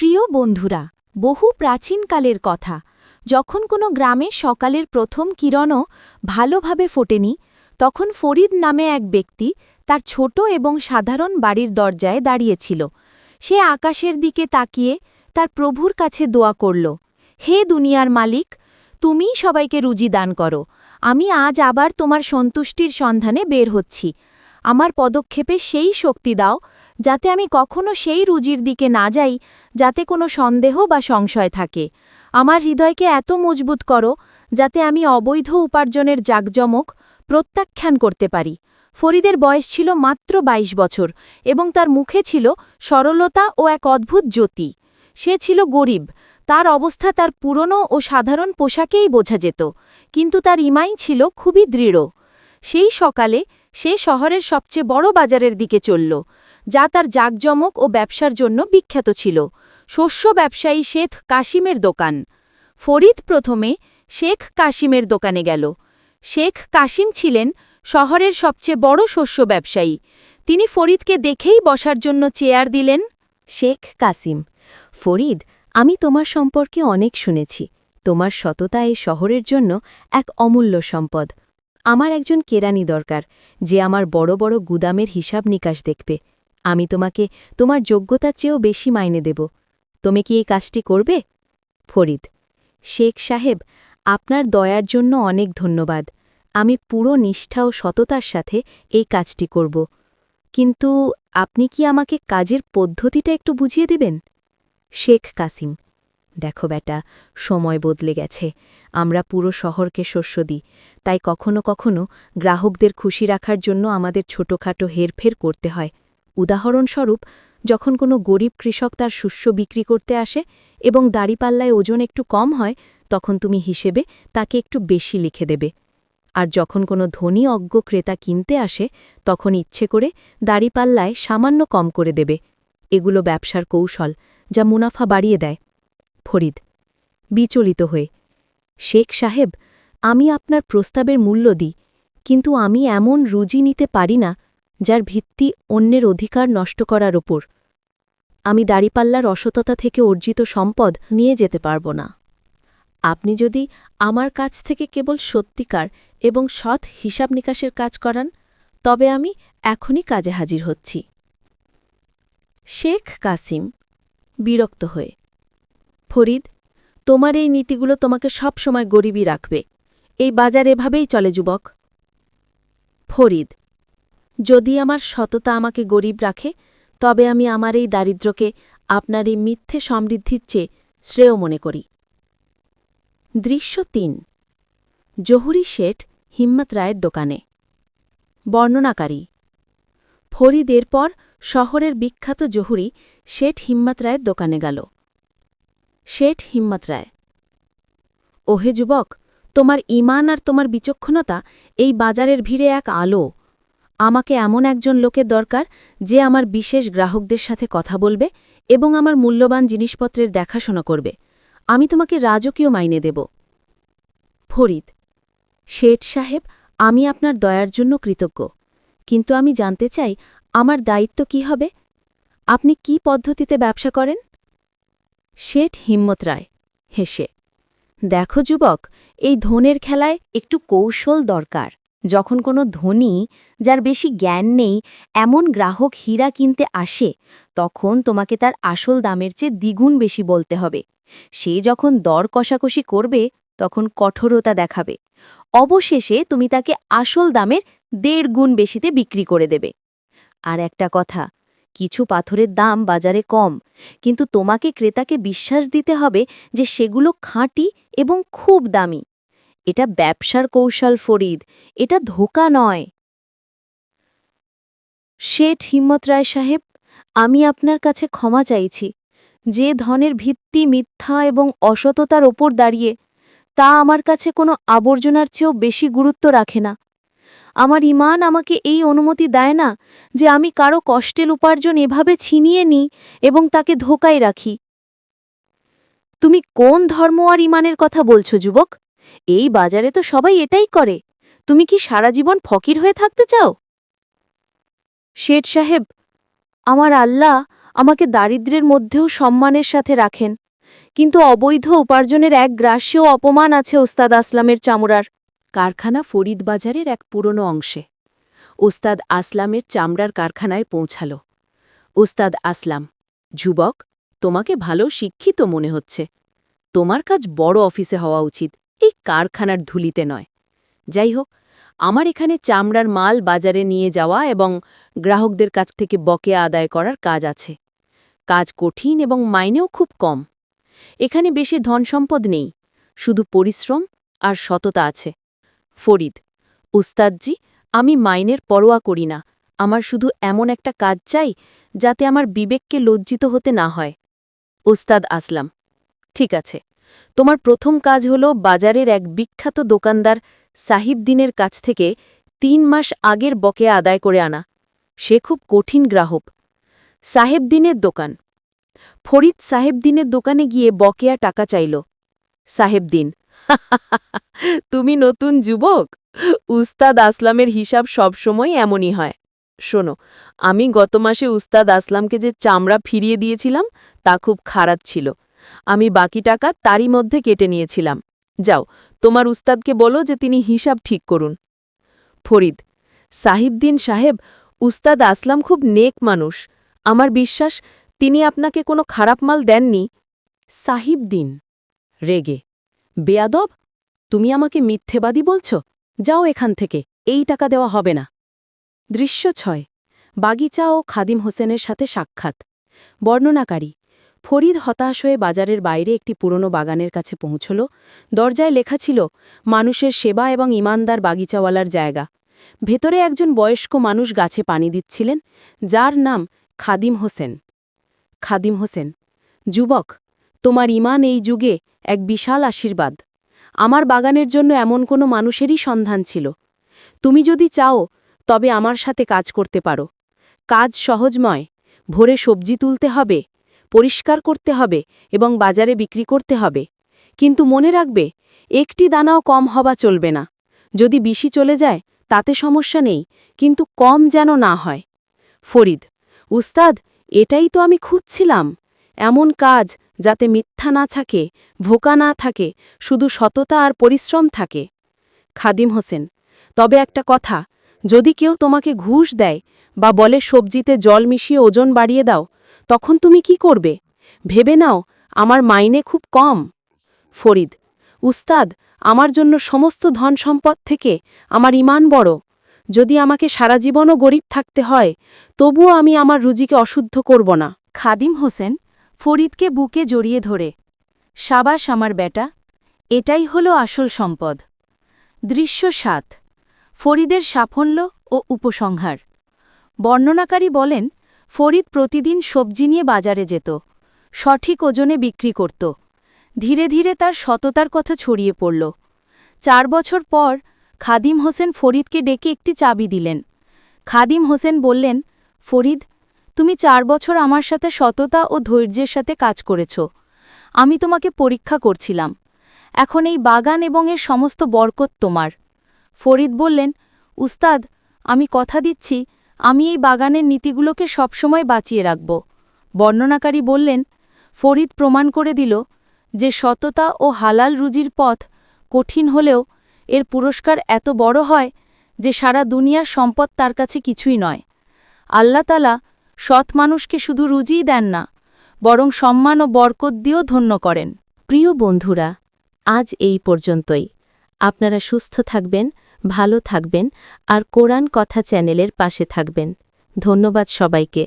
প্রিয় বন্ধুরা, বহু প্রাচীনকালের কথা। যখন কোনো গ্রামে সকালের প্রথম কিরণও ভালোভাবে ফোটেনি, তখন ফরিদ নামে এক ব্যক্তি তার ছোট এবং সাধারণ বাড়ির দরজায় দাঁড়িয়েছিল। সে আকাশের দিকে তাকিয়ে তার প্রভুর কাছে দোয়া করল, হে দুনিয়ার মালিক, তুমিই সবাইকে রুজি দান করো। আমি আজ আবার তোমার সন্তুষ্টির সন্ধানে বের হচ্ছি। আমার পদক্ষেপে সেই শক্তি দাও যাতে আমি কখনো সেই রুজির দিকে না যাই, যাতে কোনো সন্দেহ বা সংশয় থাকে। আমার হৃদয়কে এত মজবুত করো, যাতে আমি অবৈধ উপার্জনের জাকজমক প্রত্যাখ্যান করতে পারি। ফরিদের বয়স ছিল মাত্র ২২ বছর এবং তার মুখে ছিল সরলতা ও এক অদ্ভুত জ্যোতি। সে ছিল গরিব, তার অবস্থা তার পুরনো ও সাধারণ পোশাকেই বোঝা যেত, কিন্তু তার ইমাই ছিল খুবই দৃঢ়। সেই সকালে সে শহরের সবচেয়ে বড় বাজারের দিকে চলল। যা তার জাকজমক ও ব্যবসার জন্য বিখ্যাত ছিল। শস্য ব্যবসায়ী শেখ কাশিমের দোকান। ফরিদ প্রথমে শেখ কাশিমের দোকানে গেল। শেখ কাশিম ছিলেন শহরের সবচেয়ে বড় শস্য ব্যবসায়ী। তিনি ফরিদকে দেখেই বসার জন্য চেয়ার দিলেন, শেখ কাসিম ফরিদ, আমি তোমার সম্পর্কে অনেক শুনেছি। তোমার সততা এই শহরের জন্য এক অমূল্য সম্পদ। আমার একজন কেরানি দরকার, যে আমার বড় বড় গুদামের হিসাব নিকাশ দেখবে। আমি তোমাকে তোমার যোগ্যতার চেয়েও বেশি মাইনে দেব। তুমি কি এই কাজটি করবে? ফরিদ, শেখ সাহেব, আপনার দয়ার জন্য অনেক ধন্যবাদ। আমি পুরো নিষ্ঠা ও সততার সাথে এই কাজটি করব। কিন্তু আপনি কি আমাকে কাজের পদ্ধতিটা একটু বুঝিয়ে দিবেন? শেখ কাসিম, দেখো বেটা, সময় বদলে গেছে। আমরা পুরো শহরকে শস্য দিই। তাই কখনো কখনো গ্রাহকদের খুশি রাখার জন্য আমাদের ছোটখাটো হেরফের করতে হয়। উদাহরণস্বরূপ, যখন কোনো গরিব কৃষক তার শস্য বিক্রি করতে আসে এবং দাড়িপাল্লায় ওজন একটু কম হয়, তখন তুমি হিসেবে তাকে একটু বেশি লিখে দেবে। আর যখন কোনো ধনী অজ্ঞ ক্রেতা কিনতে আসে, তখন ইচ্ছে করে দাড়িপাল্লায় সামান্য কম করে দেবে। এগুলো ব্যবসার কৌশল, যা মুনাফা বাড়িয়ে দেয়। ফরিদ, বিচলিত হয়ে, শেখ সাহেব, আমি আপনার প্রস্তাবের মূল্য দিই, কিন্তু আমি এমন রুজি নিতে পারি না যার ভিত্তি অন্যের অধিকার নষ্ট করার ওপর আমি দাড়িপাল্লার অসততা থেকে অর্জিত সম্পদ নিয়ে যেতে পারব না। আপনি যদি আমার কাছ থেকে কেবল সত্যিকার এবং সৎ হিসাব নিকাশের কাজ করান, তবে আমি এখনই কাজে হাজির হচ্ছি। শেখ কাসিম, বিরক্ত হয়ে, ফরিদ, তোমার এই নীতিগুলো তোমাকে সব সময় গরিবই রাখবে। এই বাজার এভাবেই চলে, যুবক। ফরিদ যদি আমার সততা আমাকে গরিব রাখে, তবে আমি আমার এই দারিদ্র্যকে আপনার এই মিথ্যে সমৃদ্ধির চেয়ে শ্রেয় মনে করি। দৃশ্য তিন। জহুরি শেঠ হিম্মত রায়ের দোকানে। বর্ণনাকারী। ফরিদের পর শহরের বিখ্যাত জহুরি শেঠ হিম্মত রায়ের দোকানে গেল। শেঠ হিম্মত রায়। ওহে যুবক, তোমার ইমান আর তোমার বিচক্ষণতা এই বাজারের ভিড়ে এক আলো। আমাকে এমন একজন লোকের দরকার যে আমার বিশেষ গ্রাহকদের সাথে কথা বলবে এবং আমার মূল্যবান জিনিসপত্রের দেখাশোনা করবে। আমি তোমাকে রাজকীয় মাইনে দেব। ফরিদ, শেঠ সাহেব, আমি আপনার দয়ার জন্য কৃতজ্ঞ। কিন্তু আমি জানতে চাই, আমার দায়িত্ব কি হবে? আপনি কি পদ্ধতিতে ব্যবসা করেন? শেঠ হিম্মত রায়, হেসে, দেখো যুবক, এই ধনের খেলায় একটু কৌশল দরকার। যখন কোনো ধনী, যার বেশি জ্ঞান নেই, এমন গ্রাহক হীরা কিনতে আসে, তখন তোমাকে তার আসল দামের চেয়ে দ্বিগুণ বেশি বলতে হবে। সে যখন দর কষাকষি করবে, তখন কঠোরতা দেখাবে। অবশেষে তুমি তাকে আসল দামের দেড় গুণ বেশিতে বিক্রি করে দেবে। আর একটা কথা, কিছু পাথরের দাম বাজারে কম, কিন্তু তোমাকে ক্রেতাকে বিশ্বাস দিতে হবে যে সেগুলো খাঁটি এবং খুব দামি। এটা ব্যবসার কৌশল, ফরিদ। এটা ধোকা নয়। শেঠ হিম্মত রায় সাহেব, আমি আপনার কাছে ক্ষমা চাইছি। যে ধনের ভিত্তি মিথ্যা এবং অসততার ওপর দাঁড়িয়ে, তা আমার কাছে কোনো আবর্জনার চেয়েও বেশি গুরুত্ব রাখে না। আমার ইমান আমাকে এই অনুমতি দেয় না যে আমি কারও কষ্টের উপার্জন এভাবে ছিনিয়ে নিই এবং তাকে ধোকায় রাখি। তুমি কোন ধর্ম আর ইমানের কথা বলছো, যুবক? এই বাজারে তো সবাই এটাই করে। তুমি কি সারা জীবন ফকির হয়ে থাকতে চাও? শেঠ সাহেব, আমার আল্লাহ আমাকে দারিদ্র্যের মধ্যেও সম্মানের সাথে রাখেন, কিন্তু অবৈধ উপার্জনের এক গ্রাস্য অপমান আছে ওস্তাদ আসলামের চামড়ার। কারখানা ফরিদ বাজারের এক পুরনো অংশে। ওস্তাদ আসলামের চামড়ার কারখানায় পৌঁছাল। ওস্তাদ আসলাম, যুবক, তোমাকে ভালো শিক্ষিত মনে হচ্ছে। তোমার কাজ বড় অফিসে হওয়া উচিত। এই কারখানার ধুলিতে নয়। যাই হোক আমার এখানে চামড়ার মাল বাজারে নিয়ে যাওয়া এবং গ্রাহকদের কাছ থেকে বকেয়া আদায় করার কাজ আছে। কাজ কঠিন এবং মাইনেও খুব কম। এখানে বেশি ধনসম্পদ নেই, শুধু পরিশ্রম আর সততা আছে। ফরিদ, উস্তাদজি, আমি মাইনের পরোয়া করি না। আমার শুধু এমন একটা কাজ চাই যাতে আমার বিবেককে লজ্জিত হতে না হয়। উস্তাদ আসলাম। ঠিক আছে। তোমার প্রথম কাজ হল বাজারের এক বিখ্যাত দোকানদার সাহিবদিনের কাছ থেকে তিন মাস আগের বকেয়া আদায় করে আনা। সে খুব কঠিন গ্রাহক। সাহেবদিনের দোকান। ফরিদ সাহেবদিনের দোকানে গিয়ে বকেয়া টাকা চাইল। সাহেবদিন তুমি নতুন যুবক? উস্তাদ আসলামের হিসাব সবসময় এমনই হয়। শোনো, আমি গত মাসে উস্তাদ আসলামকে যে চামড়া ফিরিয়ে দিয়েছিলাম, তা খুব খারাপ ছিল। আমি বাকি টাকা তারই মধ্যে কেটে নিয়েছিলাম। যাও, তোমার উস্তাদকে বলো যে তিনি হিসাব ঠিক করুন। ফরিদ সাহিবদিন সাহেব, উস্তাদ আসলাম খুব নেক মানুষ। আমার বিশ্বাস, তিনি আপনাকে কোনো খারাপ মাল দেননি। সাহিবদিন রেগে, বেয়াদব, তুমি আমাকে মিথ্যেবাদী বলছ? যাও এখান থেকে, এই টাকা দেওয়া হবে না। দৃশ্য ছয়, বাগিচা ও খাদিম হোসেনের সাথে সাক্ষাৎ। বর্ণনাকারী ফরিদ হতাশ হয়ে বাজারের বাইরে একটি পুরনো বাগানের কাছে পৌঁছল। দরজায় লেখা ছিল, মানুষের সেবা এবং ইমানদার বাগিচাওয়ালার জায়গা। ভেতরে একজন বয়স্ক মানুষ গাছে পানি দিচ্ছিলেন, যার নাম খাদিম হোসেন। খাদিম হোসেন, যুবক, তোমার ইমান এই যুগে এক বিশাল আশীর্বাদ। আমার বাগানের জন্য এমন কোনো মানুষেরই সন্ধান ছিল। তুমি যদি চাও, তবে আমার সাথে কাজ করতে পারো। কাজ সহজময়, ভোরে সবজি তুলতে হবে। পরিষ্কার করতে হবে এবং বাজারে বিক্রি করতে হবে। কিন্তু মনে রাখবে, একটি দানাও কম হওয়া চলবে না। যদি বেশি চলে যায়, তাতে সমস্যা নেই, কিন্তু কম যেন না হয়। ফরিদ, উস্তাদ, এটাই তো আমি খুঁজছিলাম। এমন কাজ যাতে মিথ্যা না থাকে, ভোকা না থাকে, শুধু সততা আর পরিশ্রম থাকে। খাদিম হোসেন, তবে একটা কথা, যদি কেউ তোমাকে ঘুষ দেয় বা বলে সবজিতে জল মিশিয়ে ওজন বাড়িয়ে দাও তখন তুমি কি করবে? ভেবে নাও, আমার মাইনে খুব কম। ফরিদ, উস্তাদ, আমার জন্য সমস্ত ধন সম্পদ থেকে আমার ইমান বড়। যদি আমাকে সারা জীবনও গরিব থাকতে হয়, তবুও আমি আমার রুজিকে অশুদ্ধ করব না। খাদিম হোসেন ফরিদকে বুকে জড়িয়ে ধরে, সাবাস আমার বেটা, এটাই হলো আসল সম্পদ। দৃশ্য সাত, ফরিদের সাফল্য ও উপসংহার। বর্ণনাকারী বলেন ফরিদ প্রতিদিন সবজি নিয়ে বাজারে যেত, সঠিক ওজনে বিক্রি করত। ধীরে ধীরে তার সততার কথা ছড়িয়ে পড়ল। চার বছর পর খাদিম হোসেন ফরিদকে ডেকে একটি চাবি দিলেন। খাদিম হোসেন বললেন, ফরিদ, তুমি চার বছর আমার সাথে সততা ও ধৈর্যের সাথে কাজ করেছ। আমি তোমাকে পরীক্ষা করছিলাম। এখন এই বাগান এবং এর সমস্ত বরকত তোমার। ফরিদ বললেন, উস্তাদ, আমি কথা দিচ্ছি আমি এই বাগানের নীতিগুলোকে সবসময় বাঁচিয়ে রাখব। বর্ণনাকারী বললেন, ফরিদ প্রমাণ করে দিল যে সততা ও হালাল রুজির পথ কঠিন হলেও এর পুরস্কার এত বড় হয় যে সারা দুনিয়ার সম্পদ তার কাছে কিছুই নয়। আল্লাতালা সৎ মানুষকে শুধু রুজিই দেন না, বরং সম্মান ও বরকত দিয়েও ধন্য করেন। প্রিয় বন্ধুরা, আজ এই পর্যন্তই। আপনারা সুস্থ থাকবেন ভালো থাকবেন আর কোরআন কথা চ্যানেলের পাশে থাকবেন। ধন্যবাদ সবাইকে।